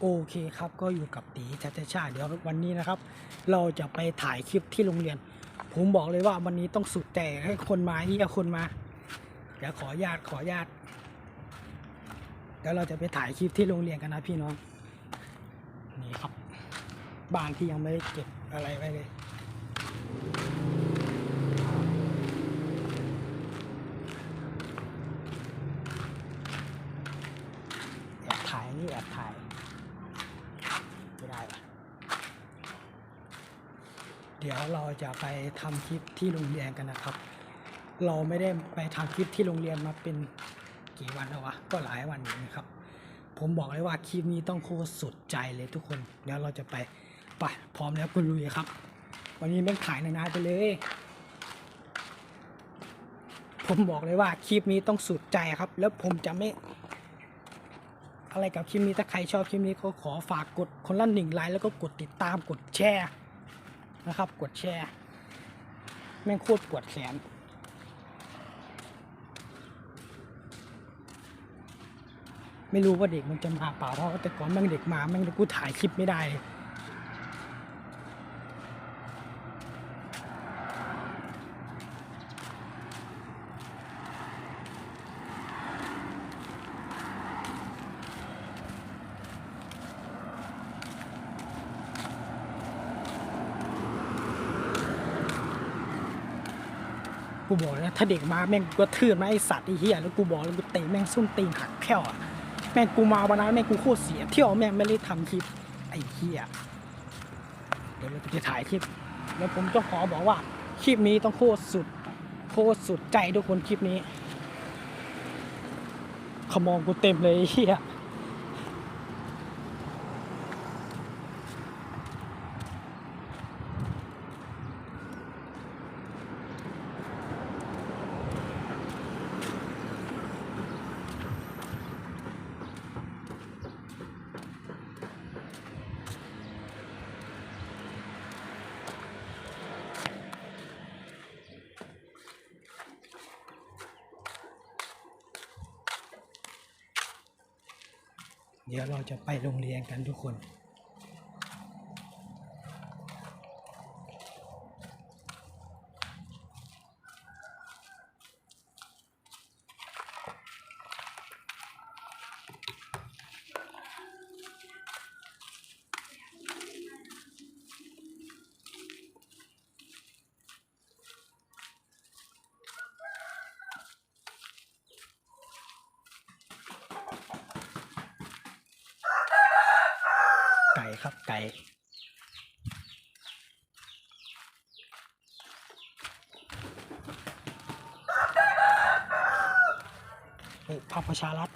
โอเคครับก็อยู่กับตีชัชชาเดี๋ยววันนี้นะครับ เราจะไปถ่ายคลิปที่โรงเรียน ผมบอกเลยว่าวันนี้ต้องสุดแต่ให้คนมาเฮียคนมาเดี๋ยวขอญาตขอญาตเดี๋ยวเราจะไปถ่ายคลิปที่โรงเรียนกันนะพี่น้องนี่ครับบ้านที่ยังไม่ได้เก็บอะไรไว้เลย แอบถ่ายนี่แอบถ่ายไม่ได้ปะ เดี๋ยวเราจะไปทำคลิปที่โรงเรียนกันนะครับ เราไม่ได้ไปทำคลิปที่โรงเรียนมาเป็นกี่วันแล้ววะก็หลายวันอยู่นะครับ ผมบอกเลยว่าคลิปนี้ต้องโคตรสุดใจเลยทุกคนเดี๋ยวเราจะไปไปพร้อมแล้วคุลุยครับ วันนี้แม่งถ่ายนานๆไปเลย ผมบอกเลยว่าคลิปนี้ต้องสุดใจครับ แล้วผมจะไม่อะไรกับคลิปนี้ถ้าใครชอบคลิปนี้ก็ขอฝากกดคนละหนึ่งไลค์แล้วก็กดติดตามกดแชร์ นะครับ กดแชร์ แม่งโคตรปวดแขนไม่รู้ว่าเด็กมันจะมาเปล่าเพราะแต่ก่อนแม่งเด็กมาแม่งกูถ่ายคลิปไม่ได้เลย บอกนะถ้าเด็กมาแม่งกูกระทืบมาไอสัตว์ไอ้เหี้ยแล้วกูบอกแล้วกูเตะแม่งส้นตีนหักแผ่วอะแม่งกูมาวันนั้นแม่งกูโคตรเสียเที่ยวแม่งไม่ได้ทำคลิปไอ้เหี้ยเดี๋ยวเราจะถ่ายคลิป แล้วผมจะขอบอกว่าคลิปนี้ต้องโคตรสุดโคตรสุดใจทุกคนคลิปนี้ขมองกูเต็มเลยไอ้เหี้ย เดี๋ยวเราจะไปโรงเรียน กันทุกคน ครับไก่เฮ้ยพักประชารัฐ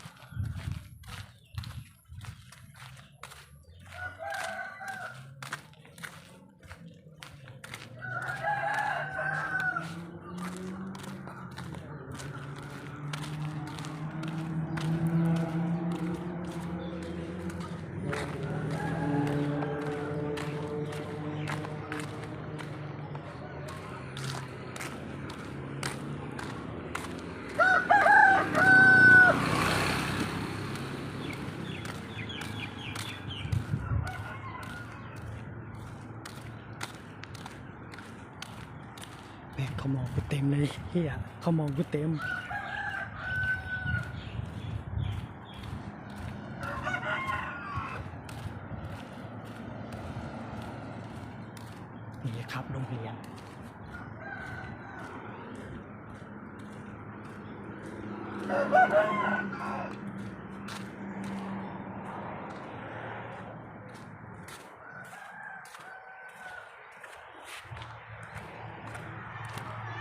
แม่งเขามองกูเต็ม เฮียเขามองกูเต็มนี่ครับโรงเรียน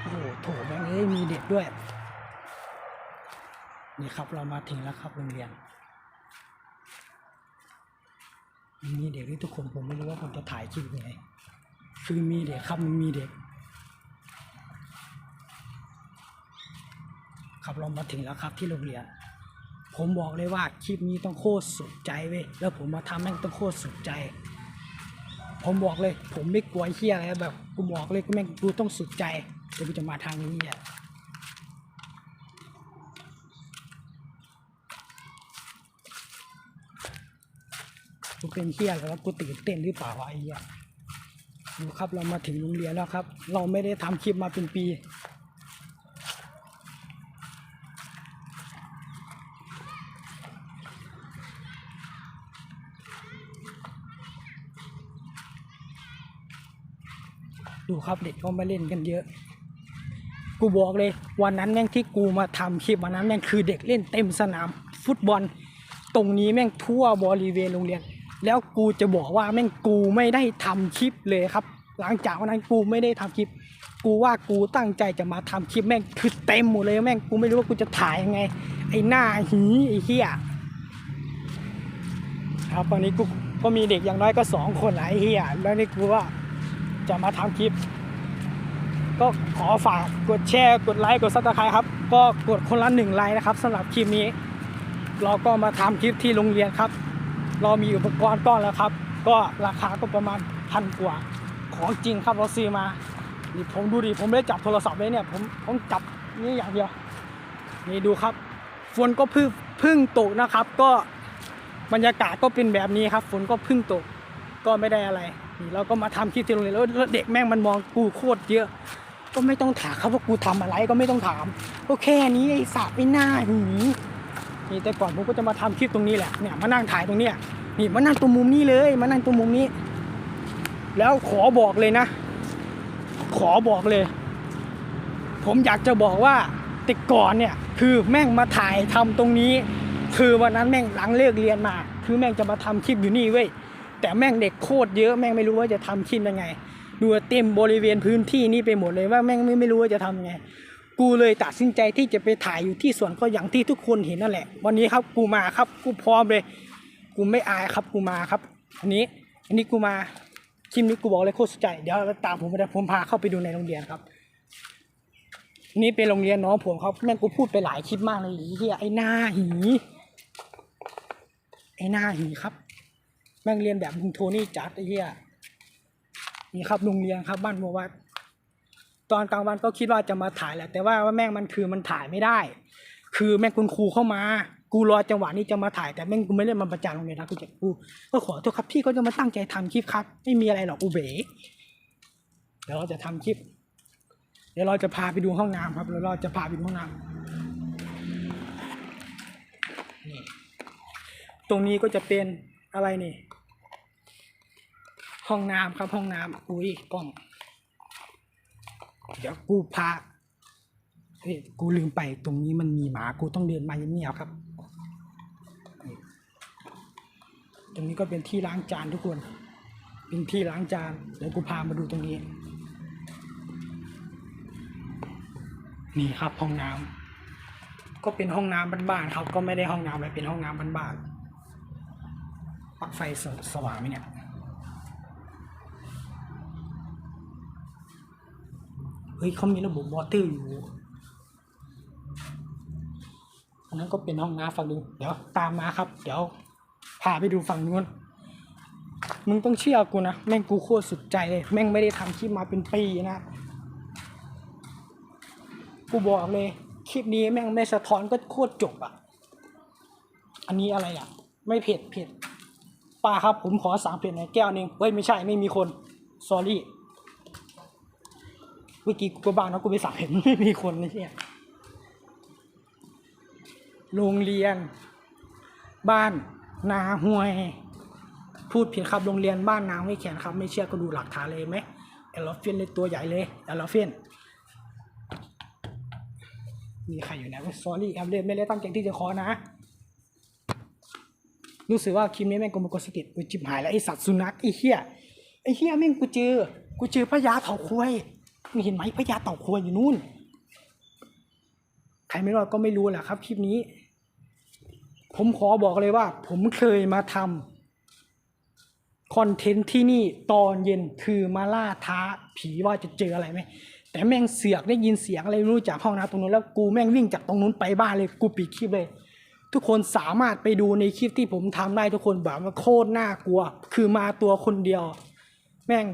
โอ้โหโถแม่ งเอ้มีเด็กด้วย นี่ครับเรามาถึงแล้วครับโรงเรียนมีเด็กที่ทุกคนผมไม่รู้ว่าผมจะถ่ายคลิปยังไงคือมีเด็กครับมันมีเด็ก ครับเรามาถึงแล้วครับที่โรงเรียน ผมบอกเลยว่าคลิปนี้ต้องโคตรสุดใจเว้ยแล้วผมมาทำแม่งต้องโคตรสุดใจ ผมบอกเลย ผมไม่กลัวเฮียอะไรแบบกูบอกเลยกูแม่งกูต้องสุดใจ ดี๋ยวกูจะมาทางนี้อะกูเป็นเฮียแล้วกูตื่นเต้นหรือเปล่าวะไอ้เหี้ยดูครับเรามาถึงโรงเรียนแล้วครับ เราไม่ได้ทำคลิปมาเป็นปีดูครับเด็กก็มาเล่นกันเยอะ กูบอกเลย วันนั้นแม่งที่กูมาทำคลิปวันนั้นแม่งคือเด็กเล่นเต็มสนามฟุตบอล ตรงนี้แม่งทั่วบริเวณโรงเรียน แล้วกูจะบอกว่าแม่งกูไม่ได้ทำคลิปเลยครับ หลังจากวันนั้นกูไม่ได้ทำคลิป กูว่ากูตั้งใจจะมาทำคลิปแม่งคือเต็มหมดเลยแม่งกูไม่รู้ว่ากูจะถ่ายยังไง ไอ้หน้าหีไอ้เหี้ยครับตอนนี้กูก็มีเด็กอย่างน้อยก็สองคนหลายเหี้ยแล้วนี่กูว่าจะมาทำคลิป ก็ขอฝากกดแชร์ กดไลค์กดซับสไครต์ครับ ก็กดคนละหนึ่งไลค์นะครับสำหรับคลิปนี้ เราก็มาทำคลิปที่โรงเรียนครับ เรามีอุปกรณ์ก้อนแล้วครับ ก็ราคาก็ประมาณพันกว่าของจริงครับเราซื้อมานี่ผมดูดิผมไม่ได้จับโทรศัพท์เลยเนี่ยผมผมจับนี่อย่างเดียว นี่ดูครับฝนก็พึ่งพึ่งตกนะครับ ก็บรรยากาศก็เป็นแบบนี้ครับฝนก็พึ่งตกก็ไม่ได้อะไรนี่เราก็มาทำคลิปที่โรงเรียนแล้วเด็กแม่งมันมองกูโคตรเยอะ ก็ไม่ต้องถามครับว่ากูทำอะไรก็ไม่ต้องถามก็แค่นี้ไอ้สัตว์ไอ้หน้าหีนี่แต่ก่อนผมก็จะมาทำคลิปตรงนี้แหละเนี่ยมานั่งถ่ายตรงเนี้ยนี่มานั่งตรงมุมนี้เลยมานั่งตรงมุมนี้ แล้วขอบอกเลยนะ ขอบอกเลย ผมอยากจะบอกว่าแต่ก่อนเนี่ยคือแม่งมาถ่ายทำตรงนี้ คือวันนั้นแม่งหลังเลิกเรียนมา คือแม่งจะมาทำคลิปอยู่นี่เว้ยแต่แม่งเด็กโคตรเยอะแม่งไม่รู้ว่าจะทำคลิปยังไง ดูเต็มบริเวณพื้นที่นี่ไปหมดเลยว่าแม่งไม่ไม่รู้ว่าจะทำไงกูเลยตัดสินใจที่จะไปถ่ายอยู่ที่สวนก็อย่างที่ทุกคนเห็นนั่นแหละ วันนี้ครับกูมาครับกูพร้อมเลย กูไม่อายครับกูมาครับ อันนี้อันนี้กูมาคลิปนี้กูบอกเลยโคตรสนใจเดี๋ยวตามผมไปผมพาเข้าไปดูในโรงเรียนครับ นี่เป็นโรงเรียนน้องผมครับแม่งกูพูดไปหลายคลิปมากเลยไอ้เฮียไอ้หน้าหีไอ้หน้าหีครับ แม่งเรียนแบบมึงโทนี่จัดไอ้เฮีย นี่ครับโรงเรียนครับบ้านบัววัด ตอนกลางวันก็คิดว่าจะมาถ่ายแหละ แต่ว่าว่าแม่งมันคือมันถ่ายไม่ได้ คือแม่งคุณครูเข้ามา กูรอจังหวะนี้จะมาถ่ายแต่แม่งกูไม่ได้มาประจานโรงเรียนนะกูจะกูก็ขอโทษครับพี่ก็จะมาตั้งใจทำคลิปครับ ไม่มีอะไรหรอกอูเบ๋เดี๋ยวเราจะทำคลิป เดี๋ยวเราจะพาไปดูห้องน้ำครับแล้วเราจะพาไปดูห้องน้ำนี่ตรงนี้ก็จะเป็นอะไรนี่ ห้องน้ำครับห้องน้ำอุ้ยกล้อง เดี๋ยวกูพาเฮ้ยกูลืมไปตรงนี้มันมีหมา กูต้องเดินมาเงียบๆครับ ตรงนี้ก็เป็นที่ล้างจานทุกคน เป็นที่ล้างจานเดี๋ยวกูพามาดูตรงนี้ นี่ครับห้องน้ำก็เป็นห้องน้ำบ้านๆครับ ก็ไม่ได้ห้องน้ำอะไรเป็นห้องน้ำบ้านๆปักไฟสสว่างไหมเนี่ย เฮ้ยเขามีระบบวอเตอร์อยู่อันนั้นก็เป็นห้องน้ำฝั่งนึงเดี๋ยวตามมาครับ เดี๋ยวพาไปดูฝั่งนู้นมึงต้องเชื่อกูนะ แม่งกูโคตรสุดใจเลยแม่งไม่ได้ทำคลิปมาเป็นปีนะ กูบอกเลยคลิปนี้แม่งไม่สะท้อนก็โคตรจบอะ อันนี้อะไรอะ ไม่เผ็ดเผ็ดป้าครับผมขอสามเผ็ดหน่อยแก้วหนึงเฮ้ยไม่ใช่ไม่มีคน s อรี่ มื่อกี้กูก็บ้างนะกูไปสั่งเห็นไม่มีคนเลยเนี่ยโรงเรียน บ้านนาห้วย พูดผิดครับโรงเรียนบ้านนาห้วยแขนครับ ไม่เชื่อก็ดูหลักฐานเลยไหมเอลเฟนเลยตัวใหญ่เลยเอลเฟนมีใครอยู่ไหนะ sorry ครับเล่นไม่ได้ตั้งใจที่จะขอนะ รู้สึกว่าคลิปนี้แม่งกูมันกดสะกิดกูจิบหายแล้วไอสัตว์สุนัขไอเหี้ยไอเหี้ยแม่งกูเจอ กูเจอพญาเต่าควย เห็นไหมพญาเต่าควายอยู่นู่น ใครไม่รอดก็ไม่รู้แหละครับ คลิปนี้ ผมขอบอกเลยว่า ผมเคยมาทำคอนเทนต์ที่นี่ตอนเย็นคือมาล่าท้าผีว่าจะเจออะไรไหมแต่แม่งเสือกได้ยินเสียงอะไรรู้จากห้องน้ำตรงนู้นแล้วกูแม่งวิ่งจากตรงนู้นไปบ้านเลยกูปิดคลิปเลย ทุกคนสามารถไปดูในคลิปที่ผมทำได้ทุกคนแบบว่าโคตรน่ากลัว คือมาตัวคนเดียว แม่ง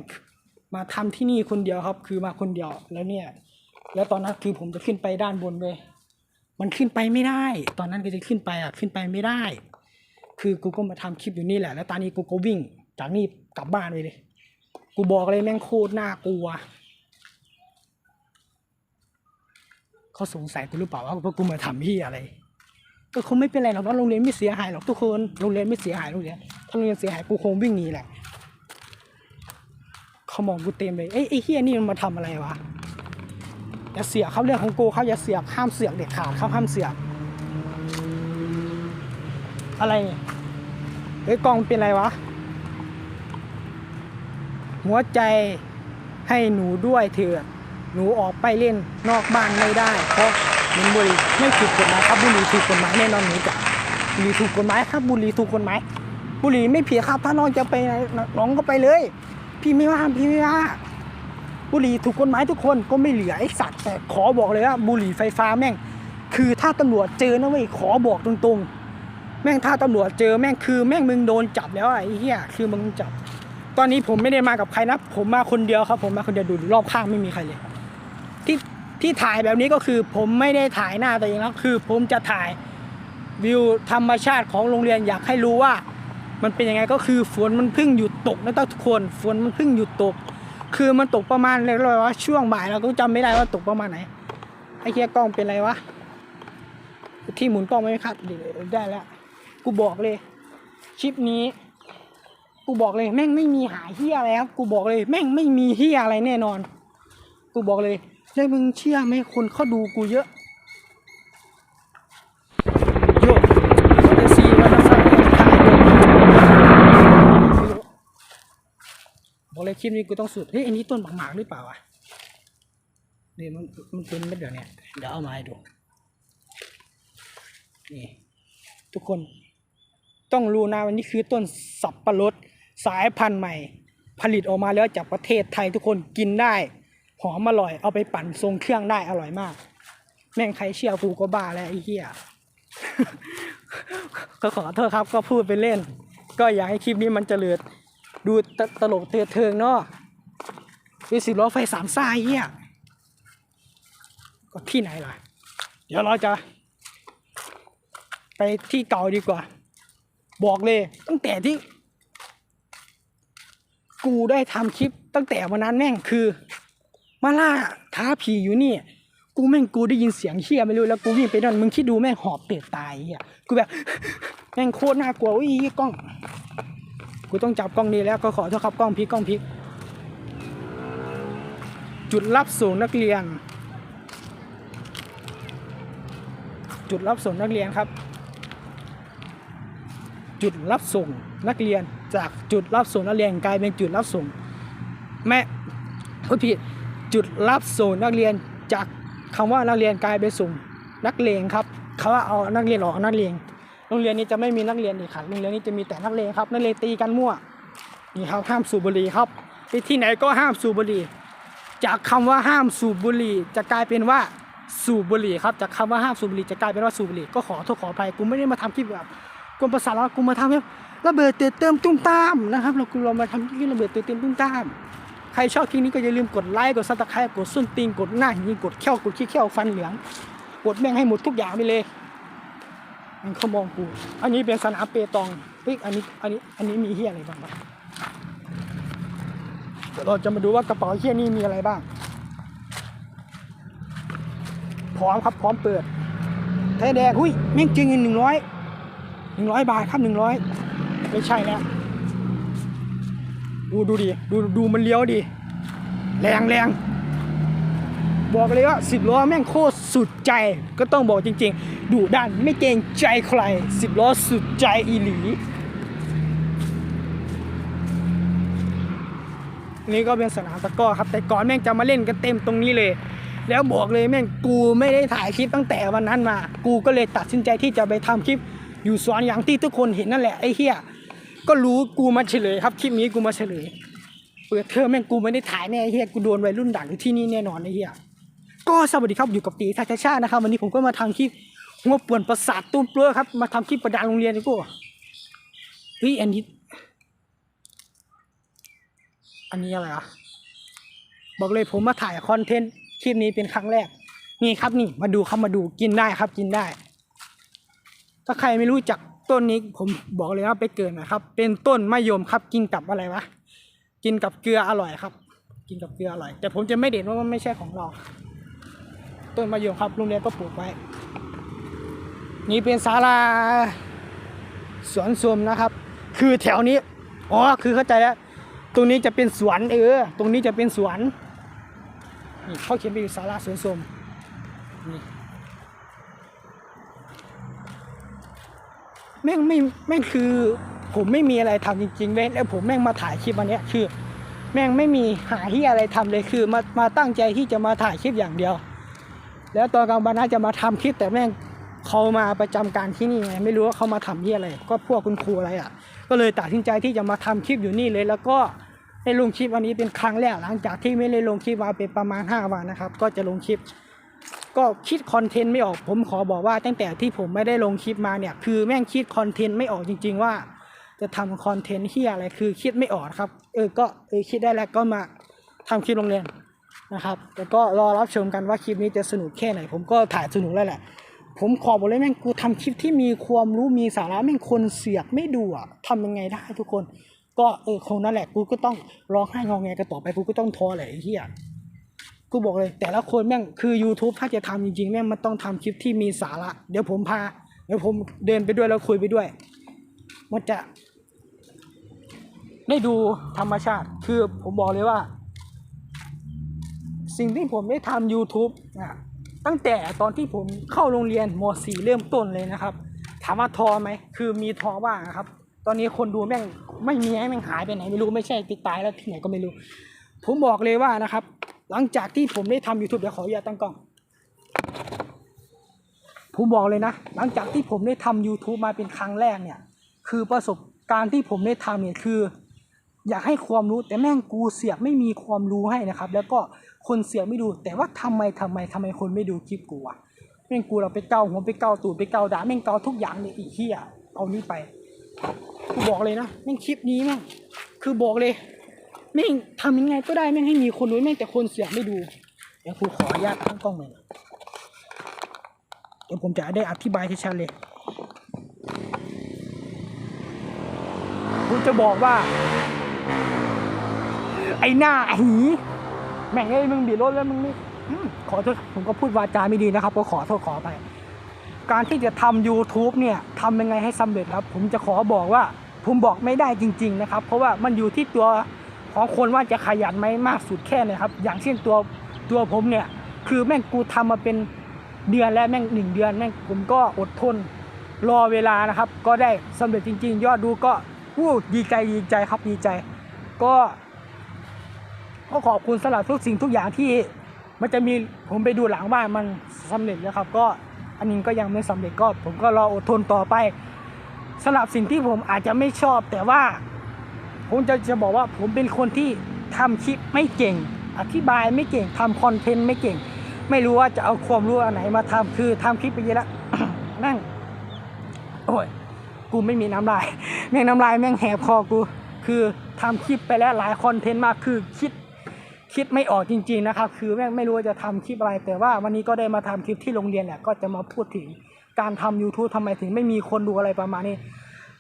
มาทำที่นี่คนเดียวครับ คือมาคนเดียวแล้วเนี่ย แล้วตอนนั้นคือผมจะขึ้นไปด้านบนเลย มันขึ้นไปไม่ได้ ตอนนั้นก็จะขึ้นไปอะขึ้นไปไม่ได้ คือกูก็มาทำคลิปอยู่นี่แหละ แล้วตอนนี้กูก็วิ่ง จากนี่กลับบ้านไปเลย กูบอกเลยแม่งโคตรน่ากลัวเขาสงสัยกูหรือเปล่าว่าพวกกูมาทำพี่อะไร ก็คงไม่เป็นไรหรอกว่าโรงเรียนไม่เสียหายหรอกทุกคนโรงเรียนไม่เสียหายโรงเรียนถ้าโรงเรียนเสียหายกูคงวิ่งหนีแหละ เขามองกูเต็มเลยเอ้ยไอ้เฮียนี่มันมาทำอะไรวะอย่าเสียกครับเรื่องของกูครับอย่าเสียห้ามเสียเด็ดขาดครับห้ามเสียอะไรเนี่ยเฮ้ยกล้องเป็นอะไรวะ หัวใจให้หนูด้วยเถิดหนูออกไปเล่นนอกบ้านไม่ได้ เพราะมันบุรีไม่ถูกกฎหมายครับบุรีถูกกฎหมายแน่นอนหนูจะบุรีถูกกฎหมายครับบุรีถูกกฎหมายบุรีไม่ผิดครับถ้าน้องจะไปน้องก็ไปเลย พี่ไม่ว่าพี่ไม่ว่าบุหรี่ถูกกฎหมายทุกคนก็ไม่เหลือไอ้สัตว์แต่ขอบอกเลยว่าบุหรี่ไฟฟ้าแม่ง คือถ้าตำรวจเจอนะเว้ยขอบอกตรงๆ แม่งถ้าตำรวจเจอแม่งคือแม่งมึงโดนจับแล้วไอ้เหี้ยคือมึงจับ ตอนนี้ผมไม่ได้มากับใครนะผมมาคนเดียวครับ ผมมาคนเดียวดูรอบข้างไม่มีใครเลยที่ที่ถ่ายแบบนี้ก็คือผมไม่ได้ถ่ายหน้าตัวเองแล้วคือ ผมจะถ่ายวิวธรรมชาติของโรงเรียนอยากให้รู้ว่า มันเป็นยังไงก็คือฝนมันเพิ่งหยุดตกนะทุกคนฝนมันเพิ่งหยุดตก คือมันตกประมาณเรียกว่าช่วงบ่ายเราก็จำไม่ได้ว่าตกประมาณไหนไอ้เคียกล้องเป็นไรวะที่หมุนกล้องไม่คัดเดี๋ยวได้แล้วกูบอกเลยคลิปนี้ กูบอกเลยแม่งไม่มีหาเฮียอะไรครับกูบอกเลยแม่งไม่มีเฮียอะไรแน่นอน กูบอกเลยแล้วมึงเชื่อไหมคนเขาดูกูเยอะโยกวันละสี่วันละสามวันถ่ายโยกบอก เลยคลิปนี้กูต้องสุดเฮ้ยอันนี้ต้นบักหมากหรือเปล่าวะนี่มันมันเป็นเม็ดเดี๋ยวเนี้ยเดี๋ยวเอามาให้ดูนี่ทุกคนต้องรู้นะวันนี้คือต้นสับปะรดสายพันธุ์ใหม่ ผลิตออกมาแล้วจากประเทศไทยทุกคนกินได้หอมอร่อยเอาไปปั่นทรงเครื่องได้อร่อยมาก แม่งใครเชื่อกูก็บ้าแล้วไอ้เหี้ยก็ขอโทษครับก็พูดไปเล่น ก็อยากให้คลิปนี้มันเจริญ ดูตตลกเตือเทิงเนาะดูสิล้อไฟสามซ่าไอ้เหี้ยก็ที่ไหนล่ะ เดี๋ยวเราจะ ไปที่เก่าดีกว่า บอกเลย ตั้งแต่ที่ กูได้ทำคลิปตั้งแต่วันนั้นแม่งคือ มาล่าท้าผีอยู่นี่ กูแม่งกูได้ยินเสียงเชี่ยไม่รู้แล้วกูวิ่งไปนั่นมึงคิดดูแม่งหอบเตือตายเฮียกูแบบ แม่งโคตรน่ากลัวอุ้ยกล้อง กูต้องจับกล้องนี้แล้วก็ขอโทษครับกล้องพลิกกล้องพลิก จุดรับส่งนักเรียน จุดรับส่งนักเรียนครับ จุดรับส่งนักเรียนจากจุดรับส่งนักเรียนกลายเป็นจุดรับส่งแม่พูดผิดจุดรับส่งนักเรียนจากคำว่านักเรียนกลายเป็นส่งนักเลงครับเขาว่าเอานักเรียนออกเอานักเลง โรงเรียนนี้จะไม่มีนักเรียนอีกครับโรงเรียนนี้จะมีแต่นักเลงครับนักเลงตีกันมั่วนี่ครับห้ามสูบบุหรี่ครับไปที่ไหนก็ห้ามสูบบุหรี่ จากคำว่าห้ามสูบบุหรี่ จะกลายเป็นว่าสูบบุหรี่ครับจากคำว่าห้ามสูบบุหรี่จะกลายเป็นว่าสูบบุหรี่ก็ขอโทษขออภัยกูไม่ได้มาทำคลิปแบบกวนประสาทแล้วกูมาทำแบบระเบิดเตือนเติมตุ้มตามนะครับเรากูเรามาทำคลิประเบิดเตือนเติมตุ้มตามใครชอบคลิปนี้ก็อย่าลืมกดไลค์กดซับสไครต์กดส้นตีนกดหน้าหินกดแข้วกดขี้แข้วฟันเหลืองกดแม่งให้หมดทุกอย่างไปเลย มันเขามองกู อันนี้เป็นสนามเปตองเฮ้ยอันนี้ อันนี้ อันนี้มีเฮียอะไรบ้างวะเดี๋ยวเราจะมาดูว่ากระเป๋าเฮียนี่มีอะไรบ้าง พร้อมครับ พร้อมเปิด ไทยแดงหุ้ยแม่งจริงเงินหนึ่งร้อย หนึ่งร้อยบาทครับหนึ่งร้อย ไม่ใช่แล้ว ดูดูดิ ดูดูมันเลี้ยวดิ แรงแรง บอกเลยว่าสิบล้อแม่งโคตร สุดใจก็ต้องบอกจริงๆดูด้านไม่เกรงใจใครสิบล้อสุดใจอีหลี นี่ก็เป็นสนามตะก้อครับ แต่ก่อนแม่งจะมาเล่นกันเต็มตรงนี้เลย แล้วบอกเลยแม่งกูไม่ได้ถ่ายคลิปตั้งแต่วันนั้นมา กูก็เลยตัดสินใจที่จะไปทำคลิปอยู่สวนอย่างที่ทุกคนเห็นนั่นแหละไอ้เหี้ยก็รู้กูมาเฉลยครับคลิปนี้กูมาเฉลย เปิดเทอมแม่งกูไม่ได้ถ่ายแน่ไอ้เฮียกูโดนวัยรุ่นดักอยู่ที่นี่แน่นอนไอ้เฮีย ก็สวัสดีครับอยู่กับตีชาชาชานะครับวันนี้ผมก็มาทำคลิปหัวป่วนประสาทตุ้มเปลือครับ มาทำคลิปประดานโรงเรียนดีกว่าเฮ้ยอันนี้ อันนี้อะไรอะบอกเลยผมมาถ่ายคอนเทนต์คลิปนี้เป็นครั้งแรก นี่ครับนี่มาดูครับมาดูกินได้ครับกินได้ ถ้าใครไม่รู้จักต้นนี้ผมบอกเลยว่าไปเกิดนะครับ เป็นต้นมะยมครับกินกับอะไรวะกินกับเกลืออร่อยครับ กินกับเกลืออร่อย แต่ผมจะไม่เด็ดว่ามันไม่ใช่ของเรา ต้นมะยมครับโรงเรียนก็ปลูกไว้ นี่เป็นศาลาสวนสมนะครับ คือแถวนี้อ๋อคือเข้าใจแล้วตรงนี้จะเป็นสวนเออตรงนี้จะเป็นสวนนี่เขาเขียนไปอยู่ศาลาสวนสมนี่แม่งไม่แม่งคือผมไม่มีอะไรทำจริงๆเว้ยแล้วผมแม่งมาถ่ายคลิปวันนี้คือ แม่งไม่มีหาที่อะไรทำเลยคือมามาตั้งใจที่จะมาถ่ายคลิปอย่างเดียว แล้วตอนกลางวันน่าจะมาทำคลิปแต่แม่งเขามาประจำการที่นี่ไงไม่รู้ว่าเขามาทำที่อะไร ก็พวกคุณครูอะไรอะ ก็เลยตัดสินใจที่จะมาทำคลิปอยู่นี่เลย แล้วก็ได้ลงคลิปวันนี้เป็นครั้งแรกหลังจากที่ไม่ได้ลงคลิปมาเป็นประมาณ 5 วันนะครับ ก็จะลงคลิป ก็คิดคอนเทนต์ไม่ออกผมขอบอกว่า ตั้งแต่ที่ผมไม่ได้ลงคลิปมาเนี่ย คือแม่งคิดคอนเทนต์ไม่ออกจริง ๆ ว่า จะทำคอนเทนต์ที่อะไรคือคิดไม่ออกครับ เออก็เออคิดได้แล้วก็มาทำคลิปโรงเรียน นะครับแล้วก็รอรับชมกันว่าคลิปนี้จะสนุกแค่ไหน ผมก็ถ่ายสนุกแล้วแหละ ผมขอบอกเลยแม่งกูทำคลิปที่มีความรู้มีสาระแม่งคนเสียกไม่ดูอะทำยังไงได้ทุกคน ก็เออคงนั่นแหละกูก็ต้องร้องไห้งอแงกันต่อไปกูก็ต้องท้อแหละไอ้เหี้ยกูบอกเลย แต่ละคนแม่งคือ YouTube ถ้าจะทำจริงๆแม่งมันต้องทำคลิปที่มีสาระ เดี๋ยวผมพาเดี๋ยวผมเดินไปด้วยแล้วคุยไปด้วย มันจะ ได้ดูธรรมชาติ คือผมบอกเลยว่า สิ่งที่ผมได้ทำ YouTube อะตั้งแต่ตอนที่ผมเข้าโรงเรียนม .4 เริ่มต้นเลยนะครับ ถามว่าทอไหมคือมีทอบ้างครับ ตอนนี้คนดูแม่งไม่มีให้แม่งหายไปไหนไม่รู้ไม่ใช่ติดตายแล้วที่ไหนก็ไม่รู้ ผมบอกเลยว่านะครับ หลังจากที่ผมได้ทำ YouTube เดี๋ยวขออนุญาตตั้งกล้องผมบอกเลยนะ หลังจากที่ผมได้ทำ YouTube มาเป็นครั้งแรกเนี่ย คือประสบการณ์ที่ผมได้ทำเนี่ยคือ อยากให้ความรู้แต่แม่งกูเสียบไม่มีความรู้ให้นะครับ แล้วก็ คนเสียบไม่ดู แต่ว่าทำไมทำไมทำไมคนไม่ดูคลิปกูอะแม่งกูเราไปเกาหัวไปเกาตูดไปเกาด่าแม่งเกาทุกอย่างเลยอีเหี้ยเอานี้ไปกูบอกเลยนะแม่งคลิปนี้แม่งคือบอกเลยแม่งทำยังไงก็ได้แม่งให้มีคนรู้แม่งแต่คนเสียไม่ดูเดี๋ยวครูขออนุญาตตั้งกล้องหน่อยเดี๋ยวผมจะได้อธิบายชัดๆเลยผมจะบอกว่า ไอ้หน้าหี แม่งเอ้ยมึงบีบรถแล้วมึงนี่อืมขอโทษผมก็พูดวาจาไม่ดีนะครับก็ขอโทษขอไป การที่จะทำ YouTube เนี่ยทำยังไงให้สำเร็จครับ ผมจะขอบอกว่า ผมบอกไม่ได้จริง ๆ นะครับ เพราะว่ามันอยู่ที่ตัวของคนว่าจะขยันไหมมากสุดแค่ไหนครับ อย่างเช่นตัวตัวผมเนี่ย คือแม่งกูทำมาเป็นเดือนแล้วแม่งหนึ่งเดือนแม่งผมก็อดทน รอเวลานะครับ ก็ได้สำเร็จจริง ๆ ยอดดูก็วู้ดีใจดีใจครับดีใจ ก็ ก็ขอบคุณสำหรับทุกสิ่งทุกอย่างที่มันจะมีผมไปดูหลังบ้ามันสำเร็จแล้วครับ ก็อันนี้ก็ยังไม่สำเร็จก็ผมก็รออดทนต่อไปสำหรับสิ่งที่ผมอาจจะไม่ชอบ แต่ว่า ผมจะจะบอกว่าผมเป็นคนที่ทำคลิปไม่เก่ง อธิบายไม่เก่งทำคอนเทนต์ไม่เก่ง ไม่รู้ว่าจะเอาความรู้อันไหนมาทำคือทำคลิปไปเยอะแล้วนั่งโอ้ยกูไม่มีน้ำลาย แม่งน้ำลายแม่งแหบคอกู คือทำคลิปไปแล้วหลายคอนเทนต์มากคือคิด คิดไม่ออกจริง ๆนะครับ คือแม่งไม่รู้ว่าจะทำคลิปอะไร แต่ว่าวันนี้ก็ได้มาทำคลิปที่โรงเรียนแหละก็จะมาพูดถึงการทำ YouTube ทำไมถึงไม่มีคนดูอะไรประมาณนี้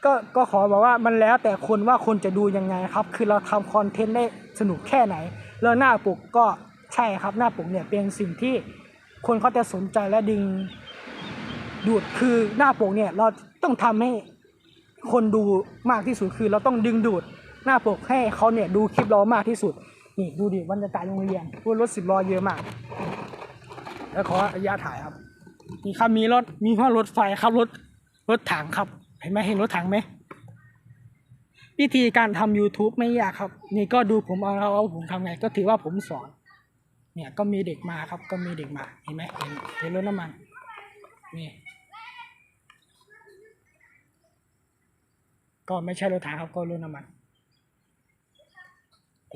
ก็ก็ขอบอกว่ามันแล้วแต่คนว่าคนจะดูยังไงครับ คือเราทำคอนเทนต์ได้สนุกแค่ไหน แล้วหน้าปกก็ใช่ครับหน้าปกเนี่ยเป็นสิ่งที่คนเขาจะสนใจและดึงดูดคือหน้าปกเนี่ยเราต้องทำให้คนดูมากที่สุดคือเราต้องดึงดูดหน้าปกให้เขาเนี่ยดูคลิปเรามากที่สุด นี่ดูดิบรรยากาศโรงเรียนพวกรถสิบล้อเยอะมาก แล้วขออนุญาตถ่ายครับนี่ครับมีรถมีห้อรถไฟครับรถรถถังครับ เห็นไหมเห็นรถถังไหมวิธีการทำ YouTube ไม่ยากครับ นี่ก็ดูผมเอาเอาเอาผมทำไง ก็ถือว่าผมสอน เนี่ยก็มีเด็กมาครับ ก็มีเด็กมา เห็นไหมเห็นเห็นรถน้ำมัน นี่ ก็ไม่ใช่รถถังครับก็รถน้ำมัน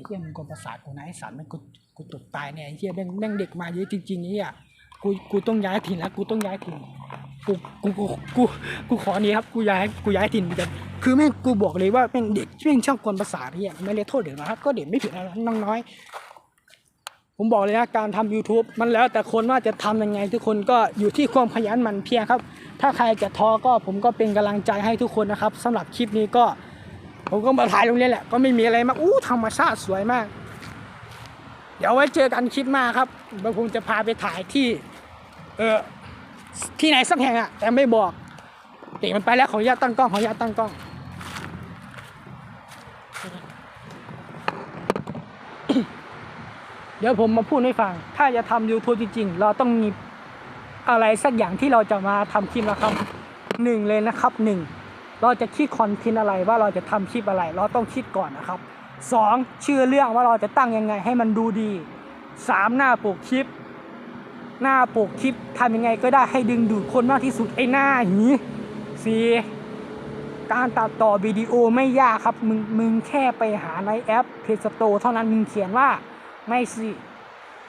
เหี้ยมึงกวนประสาทกูนะไอ้สัตว์แม่งกูกูตกตายเนี่ยไอ้เหี้ยแม่งแม่งเด็กมาเยอะจริงๆนี่อะกูกูต้องย้ายถิ่นแล้วกูต้องย้ายถิ่นกูกูกูกูกูขอนี้ครับกูย้ายกูย้ายถิ่นกันคือแม่งกูบอกเลยว่าแม่งเด็กแม่งชอบกวนประสาทเนี่ยไม่ได้โทษเด็กนะครับก็เด็กไม่ผิดอะไรน้องน้อยผมบอกเลยนะการทำ YouTube มันแล้วแต่คนว่าจะทำยังไงทุกคนก็อยู่ที่ความขยันหมั่นเพียรครับ ถ้าใครจะท้อก็ผมก็เป็นกำลังใจให้ทุกคนนะครับสำหรับคลิปนี้ก็ ผมก็มาถ่ายโรงเรียนแหละก็ไม่มีอะไรมากอู้ธรรมชาติสวยมาก เดี๋ยวไว้เจอกันคลิปหน้าครับเดี๋ยวผมจะพาไปถ่ายที่ เออที่ไหนสักแห่งอะแต่ไม่บอกเด็กมันไปแล้วขออนุญาตตั้งกล้องขออนุญาตตั้งกล้องเดี๋ยวผมมาพูดให้ฟัง ถ้าจะทำ YouTube จริง ๆ เราต้องมีอะไรสักอย่างที่เราจะมาทำคลิปนะครับหนึ่งเลยนะครับหนึ่ง เราจะคิดคอนเทนต์อะไรว่าเราจะทำคลิปอะไร เราต้องคิดก่อนนะครับสองชื่อเรื่องว่าเราจะตั้งยังไงให้มันดูดีสามหน้าปกคลิป หน้าปกคลิปทำยังไงก็ได้ให้ดึงดูดคนมากที่สุดไอ้หน้าหีสี่การตัดต่อวิดีโอไม่ยากครับ มึงมึงแค่ไปหาในแอปเพจสโตเท่านั้นมึงเขียนว่าไม่สิ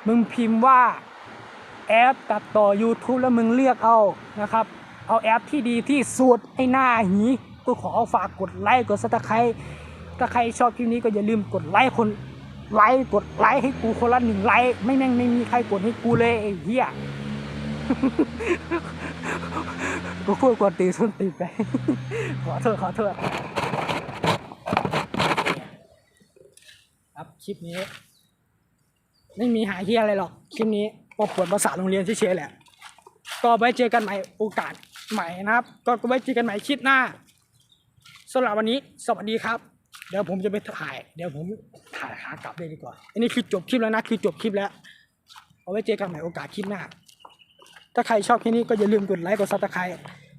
มึงพิมพ์ว่าแอปตัดต่อ YouTube แล้วมึงเลือกเอานะครับ เอาแอปที่ดีที่สุดไอ้หน้าหีก็ขอฝากกดไลค์กดซับสไครต์ถ้าใครชอบคลิปนี้ก็อย่าลืมกดไลค์คนไลค์กดไลค์ให้กูคนละหนึ่งไลค์ไม่แม่งไม่มีใครกดให้กูเลยไอ้เหี้ยกูพูดกวนตีส้นตีไปขอโทษขอโทษครับคลิปนี้ ไม่มีหาเฮียอะไรหรอกคลิปนี้พอปวดภาษาโรงเรียนเฉยๆแหละ ก็ไว้เจอกันใหม่โอกาส ใหม่นะครับ ก็ไว้เจอกันใหม่คลิปหน้าสำหรับวันนี้สวัสดีครับ เดี๋ยวผมจะไปถ่าย เดี๋ยวผมถ่ายขากลับเลยดีกว่า อันนี้คือจบคลิปแล้วนะ คือจบคลิปแล้ว เอาไว้เจอกันใหม่โอกาสคลิปหน้า ถ้าใครชอบคลิปนี้ก็อย่าลืมกดไลค์ กดซับสไครต์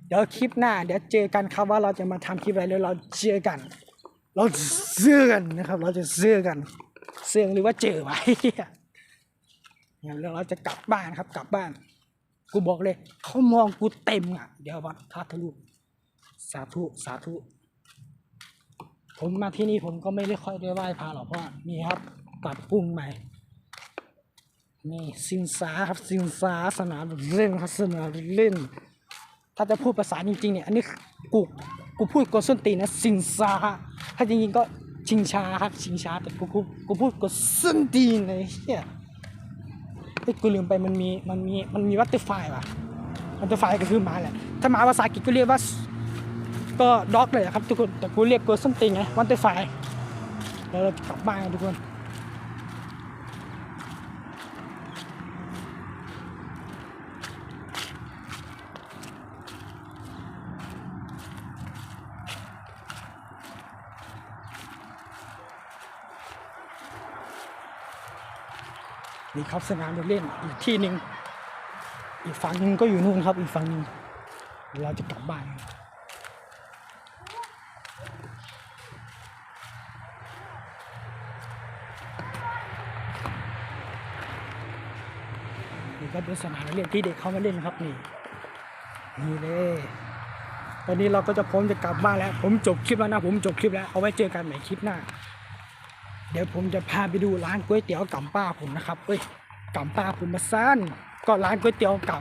เดี๋ยวคลิปหน้า เดี๋ยวเจอกันครับว่าเราจะมาทำคลิปอะไรแล้วเราเจอกัน เราเจอกันนะครับ เราจะเจอกัน เสื่องหรือว่าเจอไว้งั้นแล้วเราจะกลับบ้านครับ กลับบ้าน กูบอกเลย เขามองกูเต็มอะ เดี๋ยววัดท่าทะลุสาธุสาธุ ผมมาที่นี่ผมก็ไม่ได้ค่อยได้ไหว้พระหรอกเพราะนี่ครับปรับปรุงใหม่ นี่สินสาครับสินสาสนามเล่นครับสนามเล่น ถ้าจะพูดภาษาจริงๆเนี่ยอันนี้กูกูพูดกดส้นตีนนะสินสาถ้าจริงๆก็ชิงชาครับชิงชาแต่กูกูกูพูดกดส้นตีนเลยเฮีย เอ้ยกูลืมไปมันมีมันมีมันมีวัตเตอร์ไฟว่ะวัตเตอร์ไฟก็คือหมาแหละถ้าหมาภาษาอังกฤษก็เรียกว่าก็ด็อกเลยครับทุกคนแต่กูเรียกกูส้นติงไงวัตเตอร์ไฟแล้วเรากลับบ้านทุกคน นี่ครับสนามเด็กเล่นอีกที่หนึ่งอีกฝั่งหนึ่งก็อยู่นู่นครับ อีกฝั่งหนึ่งเราจะกลับบ้านนี่ก็เป็นสนามเล่นที่เด็กเขามาเล่นครับนี่นี่เลยตอนนี้เราก็จะพร้อมจะกลับบ้านแล้ว ผมจบคลิปแล้วนะ ผมจบคลิปแล้ว เอาไว้เจอกันใหม่คลิปหน้า เดี๋ยวผมจะพาไปดูร้านก๋วยเตี๋ยวกับป้าผมนะครับเอ้ยกับป้าผมมาสั้นก็ร้านก๋วยเตี๋ยวเก่า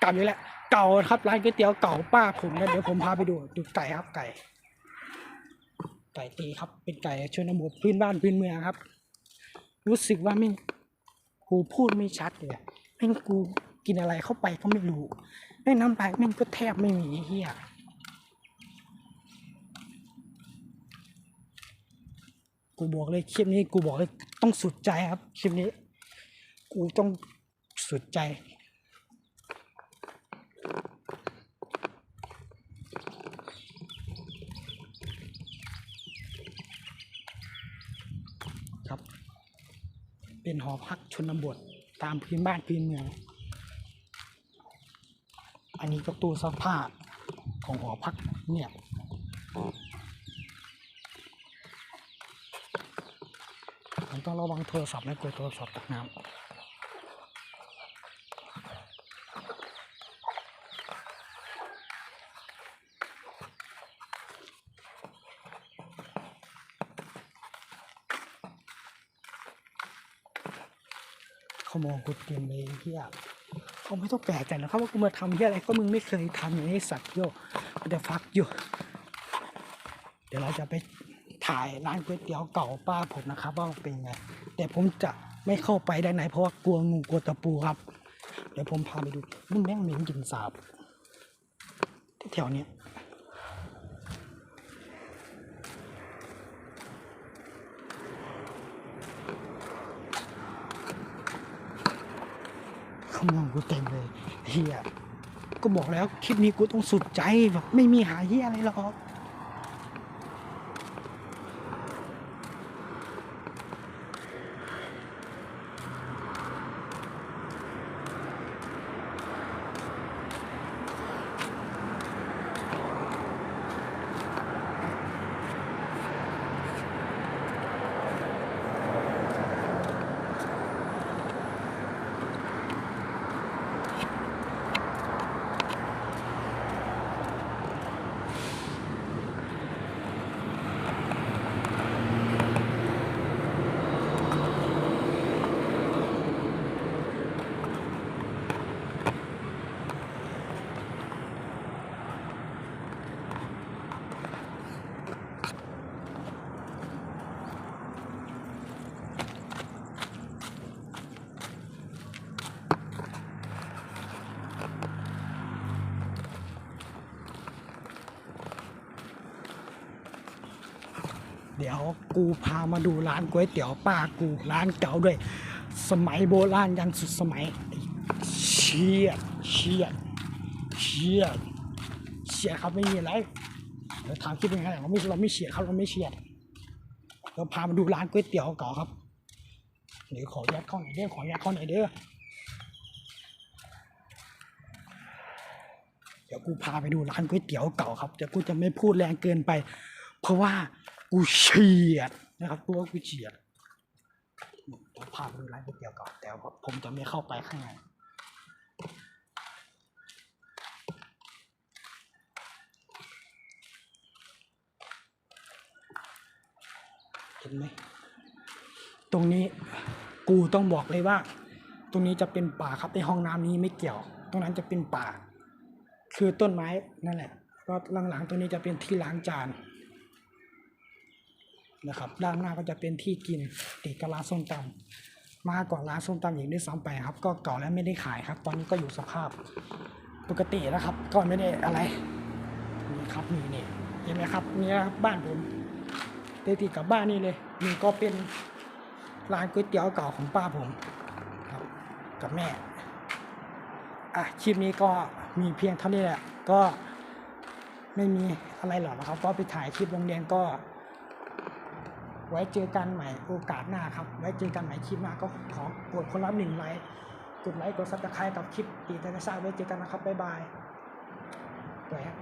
เก่าอยู่แหละเก่าครับร้านก๋วยเตี๋ยวเก่าป้าผมนะเดี๋ยวผมพาไปดูดูไก่ครับไก่ ไก่ตีครับ เป็นไก่ชนบทพื้นบ้านพื้นเมืองครับ รู้สึกว่าไม่กูพูดไม่ชัดเลยแม่งกูกินอะไรเข้าไปก็ไม่รู้แม่งน้ำลายแม่งก็แทบไม่มีเฮีย กูบอกเลยคลิปนี้กูบอกเลยต้องสุดใจครับคลิปนี้ กูต้องสุดใจครับ เป็นหอพักชนบทตามพื้นบ้านพื้นเมือง อันนี้ก็ตู้ซักผ้าของหอพักเนี่ย มันต้องระวังโทรศัพท์นะกลัวโทรศัพท์ตกน้ำเขามองกูเต็มเลยเฮียเขาไม่ต้องแปลกใจนะครับว่ากูมาทำเฮียอะไรก็มึงไม่เคยทำอย่างนี้สัตว์โยมันจะฟักอยู่ เดี๋ยวเราจะไป ถ่ายร้านก๋วยเตี๋ยวเก่าป้าผมนะครับ ว่าเป็นไง แต่ผมจะไม่เข้าไปด้านในเพราะว่ากลัวงูกลัวตะปูครับ เดี๋ยวผมพาไปดูมันแม่งเหม็นกลิ่นสาบแถวเนี้ยขมองกูเต็มเลยเฮียก็บอกแล้วคลิปนี้กูต้องสุดใจแบบไม่มีหาเฮียอะไรหรอก เดี๋ยวกูพามาดูร้านก๋วยเตี๋ยวป้ากูร้านเก่าด้วย สมัยโบราณยันสุดสมัยเชียดเชียดเชียดเชียดครับไม่มีอะไรเดี๋ยวถามคิดเป็นไงเราไม่เราไม่เชียดครับเราไม่เชียดเราพามาดูร้านก๋วยเตี๋ยวเก่าครับเดี๋ยวขอยัดข้าหนเด้อขอยัดข้าหนเด้อเดี๋ยวกูพาไปดูร้านก๋วยเตี๋ยวเก่าครับเดี๋ยวกูจะไม่พูดแรงเกินไป เพราะว่า กูเฉียดนะครับตัวากูเฉียดผมพาไปดูร้านก๋วยเตี๋ยวก่อนแต่ว่าผมจะไม่เข้าไปข้างในเห็นไหมตรงนี้กูต้องบอกเลยว่า ตรงนี้จะเป็นป่าครับในห้องน้ำนี้ไม่เกี่ยว ตรงนั้นจะเป็นป่า คือต้นไม้นั่นแหละก็หลังๆตรงนี้จะเป็นที่ล้างจาน นะครับด้านหน้าก็จะเป็นที่กินติดกับร้านส้มตำมาก่อนร้านส้มตำอย่างด้วยซ้ำไปครับ ก็เก่าแล้วไม่ได้ขายครับ ตอนนี้ก็อยู่สภาพปกตินะครับ ก็ไม่ได้อะไรนี่ครับนี่นี่เห็นไหมครับนี่ครับบ้านผมติดติดกับบ้านนี่เลยนี่ก็เป็นร้านก๋วยเตี๋ยวเก่าของป้าผมครับกับแม่อะคลิปนี้ก็มีเพียงเท่านี้แหละก็ไม่มีอะไรหรอกนะครับ ก็ไปถ่ายคลิปโรงเรียนก็ ไว้เจอกันใหม่โอกาสหน้าครับ ไว้เจอกันใหม่คลิปหน้าก็ขอกดคนละหนึ่งไลค์กดไลค์กดซับสไครต์กับคลิปตีเทนซ่าไว้เจอกันนะครับบ๊ายบายไปครับ